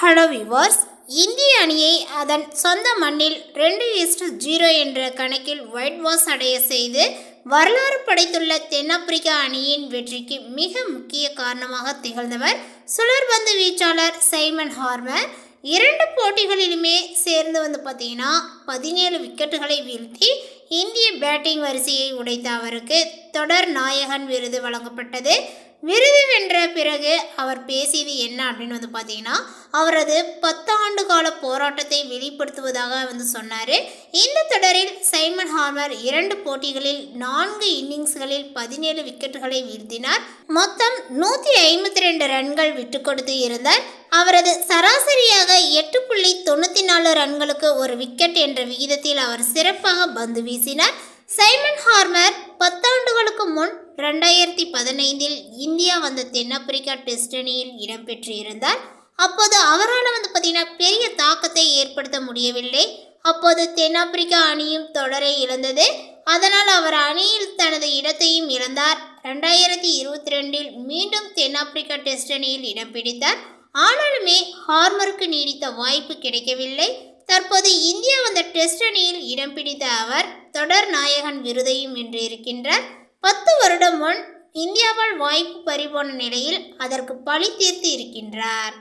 Hello viewers இந்திய அணியை அதன் சொந்த மண்ணில் ரெண்டு இஸ்டு ஜீரோ என்ற கணக்கில் ஒயிட் வாஷ் அடைய செய்து வரலாறு படைத்துள்ள தென்னாப்பிரிக்கா அணியின் வெற்றிக்கு மிக முக்கிய காரணமாக திகழ்ந்தவர் சுழற்பந்து வீச்சாளர் சைமன் ஹார்மர். இரண்டு போட்டிகளிலுமே சேர்ந்து வந்து பார்த்தீங்கன்னா பதினேழு விக்கெட்டுகளை வீழ்த்தி இந்திய பேட்டிங் வரிசையை உடைத்த அவருக்கு தொடர் நாயகன் விருது வழங்கப்பட்டது. விருது வென்ற பிறகு அவர் பேசியது என்ன அப்படின்னு வந்து பார்த்தீங்கன்னா அவரது பத்து ஆண்டு கால போராட்டத்தை வெளிப்படுத்துவதாக வந்து சொன்னார். இந்த தொடரில் சைமன் ஹார்மர் இரண்டு போட்டிகளில் நான்கு இன்னிங்ஸ்களில் பதினேழு விக்கெட்டுகளை வீழ்த்தினார். மொத்தம் நூற்றி ஐம்பத்தி ரெண்டு ரன்கள் விட்டு கொடுத்து இருந்தார். அவரது சராசரியாக எட்டு புள்ளி தொண்ணூற்றி நாலு ரன்களுக்கு ஒரு விக்கெட் என்ற விகிதத்தில் அவர் சிறப்பாக பந்து வீசினார். சைமன் ஹார்மர் பத்தாண்டுகளுக்கு முன் ரெண்டாயிரத்தி பதினைந்தில் இந்தியா வந்த தென்னாப்பிரிக்கா டெஸ்ட் அணியில் இடம்பெற்று இருந்தார் அப்போது அவரால் வந்து பார்த்தீங்கன்னா பெரிய தாக்கத்தை ஏற்படுத்த முடியவில்லை. அப்போது தென்னாப்பிரிக்கா அணியும் தொடரை இழந்தது. அதனால் அவர் அணியில் தனது இடத்தையும் இழந்தார். ரெண்டாயிரத்தி இருபத்தி ரெண்டில் மீண்டும் தென்னாப்பிரிக்கா டெஸ்ட் அணியில் இடம் பிடித்தார். ஆனாலுமே ஹார்மருக்கு நீடித்த வாய்ப்பு கிடைக்கவில்லை. தற்போது இந்தியா வந்த டெஸ்ட் அணியில் இடம் பிடித்த அவர் தொடர் நாயகன் விருதையும் வென்றிருக்கின்றார். பத்து வருடம் முன் இந்தியாவால் வாய்ப்பு பறிபோன நிலையில் அதற்கு பழி தீர்த்து இருக்கின்றார்.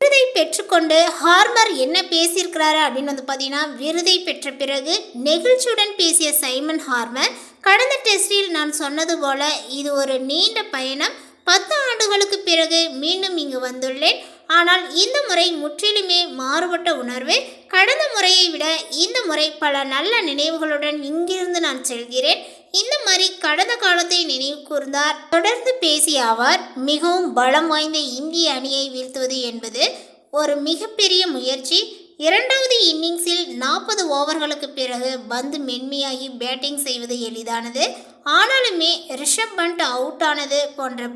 விருதை பெற்றுக்கொண்டு ஹார்மர் என்ன பேசியிருக்கிறாரு அப்படின்னு வந்து பார்த்தீங்கன்னா விருதை பெற்ற பிறகு நெகிழ்ச்சியுடன் பேசிய சைமன் ஹார்மர் கடந்த டெஸ்டில் நான் சொன்னது போல இது ஒரு நீண்ட பயணம். பத்து ஆண்டுகளுக்கு பிறகு மீண்டும் இங்கு வந்துள்ளேன். ஆனால் இந்த முறை முற்றிலுமே மாறுபட்ட உணர்வு. கடந்த முறையை விட இந்த முறை பல நல்ல நினைவுகளுடன் இங்கிருந்து நான் செல்கிறேன். இந்த மாதிரி கடந்த காலத்தை நினைவு கூர்ந்தார். தொடர்ந்து பேசிய அவர் மிகவும் பலம் வாய்ந்த இந்திய அணியை வீழ்த்துவது என்பது ஒரு மிகப்பெரிய முயற்சி. இரண்டாவது இன்னிங்ஸில் நாற்பது ஓவர்களுக்கு பிறகு பந்து மென்மையாகி பேட்டிங் செய்வது எளிதானது. ஆனாலுமே ரிஷப் பண்ட் அவுட் ஆனது போன்ற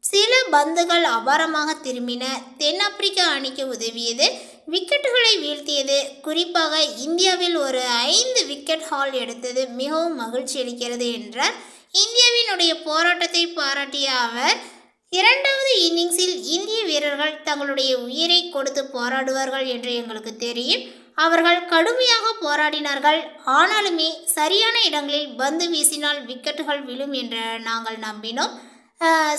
சில பந்துகள் அபாரமாக திரும்பின தென்னாப்பிரிக்க அணிக்கு உதவியது. விக்கெட்டுகளை வீழ்த்தியது. குறிப்பாக இந்தியாவில் ஒரு ஐந்து விக்கெட் ஹால் எடுத்தது மிகவும் மகிழ்ச்சி அளிக்கிறது என்றார். இந்தியாவினுடைய போராட்டத்தை பாராட்டிய அவர் இரண்டாவது இன்னிங்ஸில் இந்திய வீரர்கள் தங்களுடைய உயிரை கொடுத்து போராடுவார்கள் என்று எங்களுக்கு தெரியும். அவர்கள் கடுமையாக போராடினார்கள். ஆனாலுமே சரியான இடங்களில் பந்து வீசினால் விக்கெட்டுகள் விழும் என்று நாங்கள் நம்பினோம்.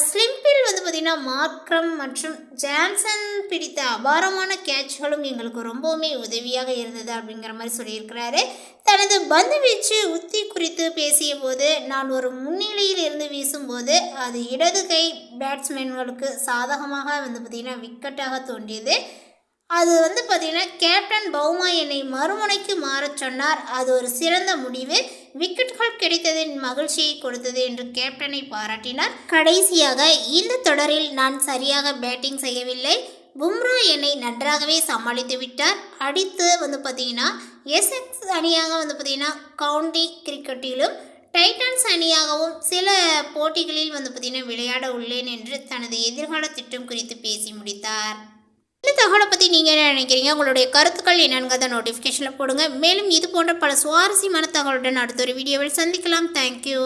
ஸ்லிம்பில் வந்து பார்த்திங்கன்னா மார்க்ரம் மற்றும் ஜான்சன் பிடித்த அபாரமான கேட்ச்களும் எங்களுக்கு ரொம்பவுமே உதவியாக இருந்தது அப்படிங்கிற மாதிரி சொல்லியிருக்கிறாரு. தனது பந்து வீச்சு உத்தி குறித்து பேசிய போது நான் ஒரு முன்னிலையில் இருந்து வீசும்போது அது இடது கை பேட்ஸ்மேன்களுக்கு சாதகமாக வந்து பார்த்திங்கன்னா விக்கெட்டாக தோன்றியது. அது வந்து பார்த்திங்கன்னா கேப்டன் பவுமா என்னை மறுமுனைக்கு மாறச் சொன்னார். அது ஒரு சிறந்த முடிவு. விக்கெட்கள் கிடைத்ததின் மகிழ்ச்சியை கொடுத்தது என்று கேப்டனை பாராட்டினார். கடைசியாக இந்த தொடரில் நான் சரியாக பேட்டிங் செய்யவில்லை. பும்ரா என்னை நன்றாகவே சமாளித்து விட்டார். அடித்து வந்து பார்த்தீங்கன்னா எஸ்எக்ஸ் அணியாக வந்து பார்த்தீங்கன்னா கவுண்டி கிரிக்கெட்டிலும் டைட்டன்ஸ் அணியாகவும் சில போட்டிகளில் வந்து பார்த்தீங்கன்னா விளையாட உள்ளேன் என்று தனது எதிர்கால திட்டம் குறித்து பேசி முடித்தார். இந்த தகவலை பற்றி நீங்கள் என்ன நினைக்கிறீங்க? உங்களுடைய கருத்துக்கள் என்னங்கிறத நோட்டிஃபிகேஷனில் போடுங்க. மேலும் இது போன்ற பல சுவாரஸ்யமான தகவலுடன் அடுத்த ஒரு வீடியோவில் சந்திக்கலாம். தேங்க்யூ